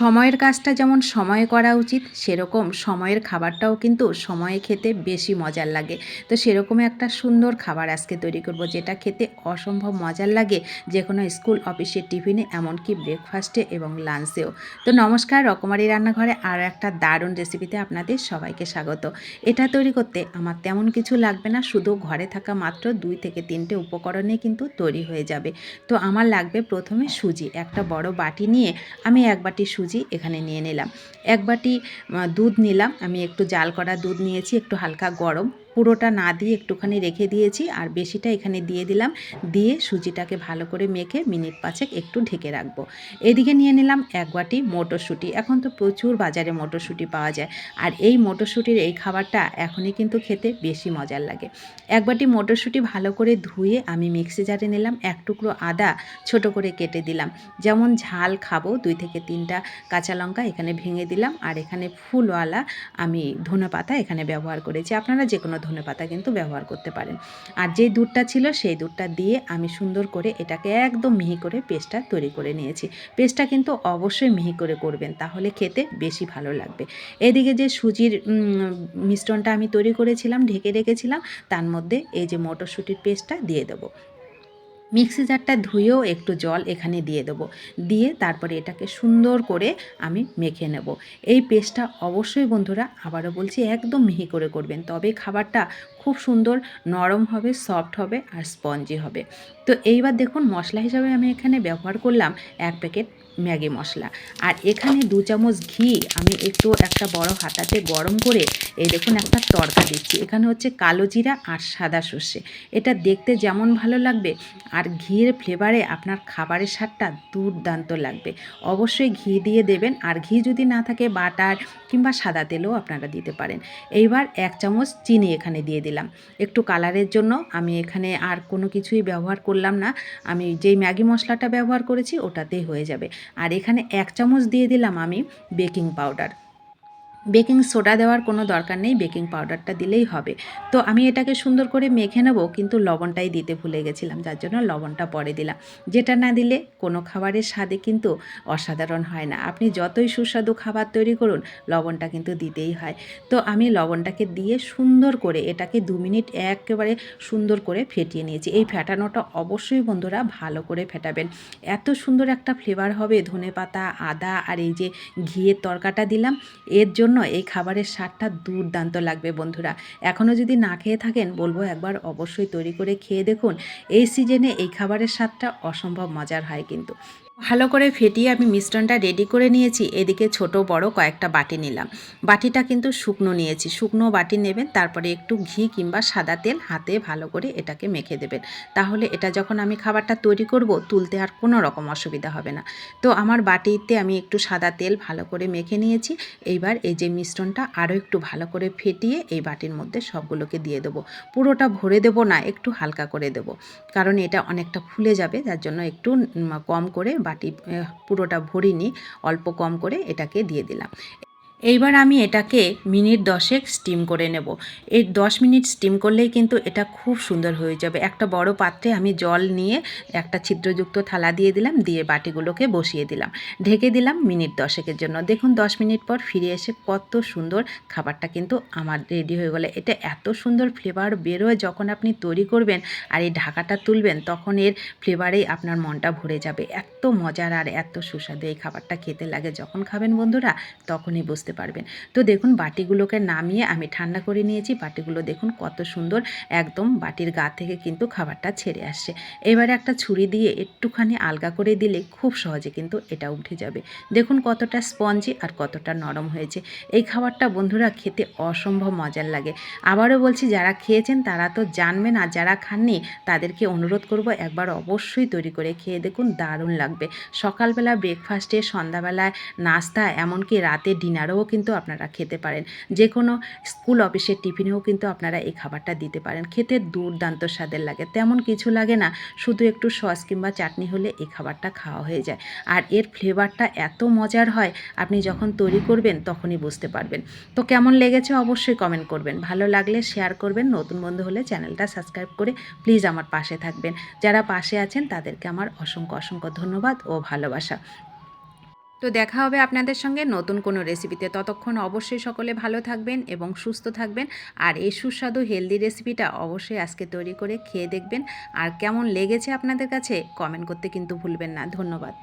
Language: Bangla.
সময়ের কাজটা যেমন সময়ে করা উচিত, সেরকম সময়ের খাবারটাও কিন্তু সময়ে খেতে বেশি মজার লাগে। তো সেরকম একটা সুন্দর খাবার আজকে তৈরি করব, যেটা খেতে অসম্ভব মজার লাগে যে কোনো স্কুল, অফিসের টিফিনে, এমনকি ব্রেকফাস্টে এবং লাঞ্চেও তো নমস্কার, রকমারি রান্নাঘরে আর একটা দারুণ রেসিপিতে আপনাদের সবাইকে স্বাগত। এটা তৈরি করতে আমার তেমন কিছু লাগবে না, শুধু ঘরে থাকা মাত্র দুই থেকে তিনটে উপকরণে কিন্তু তৈরি হয়ে যাবে। তো আমার লাগবে প্রথমে সুজি, একটা বড় বাটি নিয়ে আমি এক বাটি সুজি এখানে নিয়ে নিলাম। এক বাটি দুধ নিলাম। আমি একটু জাল করা দুধ নিয়েছি, একটু হালকা গরম। পুরোটা না দিয়ে একটুখানি রেখে দিয়েছি আর বেশিটা এখানে দিয়ে দিলাম। দিয়ে সুজিটাকে ভালো করে মেখে মিনিট পাঁচেক একটু ঢেকে রাখব। এদিকে নিয়ে নিলাম এক বাটি মটরশুঁটি। এখন তো প্রচুর বাজারে মটরশুঁটি পাওয়া যায়। আর এই মটরশুঁটির এই খাবারটা এখনই কিন্তু খেতে বেশি মজার লাগে। এক বাটি মটরশুঁটি ভালো করে ধুয়ে আমি মিক্সি জারে নিলাম। এক টুকরো আদা ছোট করে কেটে দিলাম। যেমন ঝাল খাব, দুই থেকে তিনটা কাঁচা লঙ্কা এখানে ভেঙে দিলাম। আর এখানে ফুলওয়ালা আমি ধনে পাতা এখানে ব্যবহার করেছি। আপনারা যে কোনো ধনে পাতা কিন্তু ব্যবহার করতে পারেন। আর যে দুধটা ছিল সেই দুধটা দিয়ে আমি সুন্দর করে এটাকে একদম মিহি করে পেস্টটা তৈরি করে নিয়েছি। পেস্টটা কিন্তু অবশ্যই মিহি করে করবেন, তাহলে খেতে বেশি ভালো লাগবে। এদিকে যে সুজির মিশ্রণটা আমি তৈরি করেছিলাম, ঢেকে রেখেছিলাম, তার মধ্যে এই যে মটরশুঁটির পেস্টটা দিয়ে দেবো। মিক্সি জারটা ধুয়েও একটু জল এখানে দিয়ে দেবো। দিয়ে তারপরে এটাকে সুন্দর করে আমি মেখে নেব। এই পেস্টটা অবশ্যই বন্ধুরা আবারও বলছি একদম মিহি করে করবেন। তবে খাবারটা খুব সুন্দর, নরম হবে, সফট হবে আর স্পঞ্জি হবে। তো এইবার দেখুন মশলা হিসাবে আমি এখানে ব্যবহার করলাম এক প্যাকেট ম্যাগি মশলা। আর এখানে দু চামচ ঘি, আমি একটু একটা বড় হাতাতে গরম করে, এই দেখুন একটা তড়কা দিচ্ছি। এখানে হচ্ছে কালো জিরা আর সাদা সর্ষে। এটা দেখতে যেমন ভালো লাগবে, আর ঘিয়ের ফ্লেভারে আপনার খাবারের স্বাদটা দুর্দান্ত লাগবে। অবশ্যই ঘি দিয়ে দেবেন, আর ঘি যদি না থাকে, বাটার কিংবা সাদা তেলও আপনারা দিতে পারেন। এইবার এক চামচ চিনি এখানে দিয়ে দিলাম। একটু কালারের জন্য আমি এখানে আর কোনো কিছুই ব্যবহার করলাম না। আমি যেই ম্যাগি মশলাটা ব্যবহার করেছি, ওটাতেই হয়ে যাবে। আর এখানে এক চামচ দিয়ে দিলাম আমি বেকিং পাউডার। বেকিং সোডা দেওয়ার কোনো দরকার নেই, বেকিং পাউডারটা দিলেই হবে। তো আমি এটাকে সুন্দর করে মেখে নেব, কিন্তু লবণটাই দিতে ভুলে গেছিলাম, যার জন্য লবণটা পরে দিলাম। যেটা না দিলে কোনো খাবারের স্বাদে কিন্তু অসাধারণ হয় না। আপনি যতই সুস্বাদু খাবার তৈরি করুন, লবণটা কিন্তু দিতেই হয়। তো আমি লবণটাকে দিয়ে সুন্দর করে এটাকে দু মিনিট একেবারে সুন্দর করে ফেটিয়ে নিয়েছি। এই ফেটানোটা অবশ্যই বন্ধুরা ভালো করে ফেটাবেন। এত সুন্দর একটা ফ্লেভার হবে ধনে পাতা আদা আর এই যে ঘিয়ের তরকাটা দিলাম, এর জন্য এই খাবারের স্বাদটা দুর্দান্ত লাগবে বন্ধুরা। এখনও যদি না খেয়ে থাকেন, বলব একবার অবশ্যই তৈরি করে খেয়ে দেখুন। এই সিজনে এই খাবারের স্বাদটা অসম্ভব মজার হয় কিন্তু। ভালো করে ফেটিয়ে আমি মিশ্রণটা রেডি করে নিয়েছি। এদিকে ছোট বড় কয়েকটা বাটি নিলাম। বাটিটা কিন্তু শুকনো নিয়েছি। শুকনো বাটি নেবেন, তারপরে একটু ঘি কিংবা সাদা তেল হাতে ভালো করে এটাকে মেখে দেবেন। তাহলে এটা যখন আমি খাবারটা তৈরি করব, তুলতে আর কোনো রকম অসুবিধা হবে না। তো আমার বাটিতে আমি একটু সাদা তেল ভালো করে মেখে নিয়েছি। এইবার এই যে মিশ্রণটা আরও একটু ভালো করে ফেটিয়ে এই বাটির মধ্যে সবগুলোকে দিয়ে দেবো। পুরোটা ভরে দেবো না, একটু হালকা করে দেবো। কারণ এটা অনেকটা ফুলে যাবে, যার জন্য একটু কম করে বাটি পুরোটা ভরিনি অল্প কম করে এটাকে দিয়ে দিলাম। এইবার আমি এটাকে মিনিট দশেক স্টিম করে নেব। এই দশ মিনিট স্টিম করলেই কিন্তু এটা খুব সুন্দর হয়ে যাবে। একটা বড় পাত্রে আমি জল নিয়ে একটা ছিদ্রযুক্ত থালা দিয়ে দিলাম, দিয়ে বাটিগুলোকে বসিয়ে দিলাম। ঢেকে দিলাম মিনিট দশেকের জন্য। দেখুন, দশ মিনিট পর ফিরে এসে কত সুন্দর খাবারটা কিন্তু আমার রেডি হয়ে গেলো। এটা এত সুন্দর ফ্লেভার বেরোয় যখন আপনি তৈরি করবেন আর এই ঢাকাটা তুলবেন, তখন এর ফ্লেভারেই আপনার মনটা ভরে যাবে। এত মজার আর এত সুস্বাদু এই খাবারটা খেতে লাগে যখন খাবেন বন্ধুরা, তখনই বুঝতে পারবেন। তো দেখুন, বাটিগুলোকে নামিয়ে আমি ঠান্ডা করে নিয়েছি। বাটিগুলো দেখুন কত সুন্দর, একদম বাটির গা থেকে কিন্তু খাবারটা ছেড়ে আসছে। এবারে একটা ছুরি দিয়ে একটুখানি আলগা করে দিলে খুব সহজে কিন্তু এটা উঠে যাবে। দেখুন কতটা স্পঞ্জি আর কতটা নরম হয়েছে। এই খাবারটা বন্ধুরা খেতে অসম্ভব মজার লাগে। আবারও বলছি, যারা খেয়েছেন তারা তো জানবেন আর যারা খাননি তাদেরকে অনুরোধ করব, একবার অবশ্যই তৈরি করে খেয়ে দেখুন, দারুণ লাগবে। সকালবেলা ব্রেকফাস্টে সন্ধ্যাবেলায় নাস্তা, এমনকি রাতে ডিনারেও কিন্তু আপনারা খেতে পারেন। যে কোনো স্কুল অফিসের টিফিনেও কিন্তু আপনারা এই খাবারটা দিতে পারেন। খেতে দুর্দান্ত স্বাদের লাগে। তেমন কিছু লাগে না, শুধু একটু সস কিংবা চাটনি হলে এই খাবারটা খাওয়া হয়ে যায়। আর এর ফ্লেভারটা এত মজার হয়, আপনি যখন তৈরি করবেন তখনই বুঝতে পারবেন। তো কেমন লেগেছে অবশ্যই কমেন্ট করবেন। ভালো লাগলে শেয়ার করবেন। নতুন বন্ধু হলে চ্যানেলটা সাবস্ক্রাইব করে প্লিজ আমার পাশে থাকবেন। যারা পাশে আছেন তাদেরকে আমার অসংখ্য অসংখ্য ধন্যবাদ ও ভালোবাসা। তো দেখা হবে আপনাদের সঙ্গে নতুন কোনো রেসিপিতে ততক্ষণ অবশ্যই সকলে ভালো থাকবেন এবং সুস্থ থাকবেন। আর এই সুস্বাদু হেলদি রেসিপিটা অবশ্যই আজকে তৈরি করে খেয়ে দেখবেন। আর কেমন লেগেছে আপনাদের কাছে কমেন্ট করতে কিন্তু ভুলবেন না। ধন্যবাদ।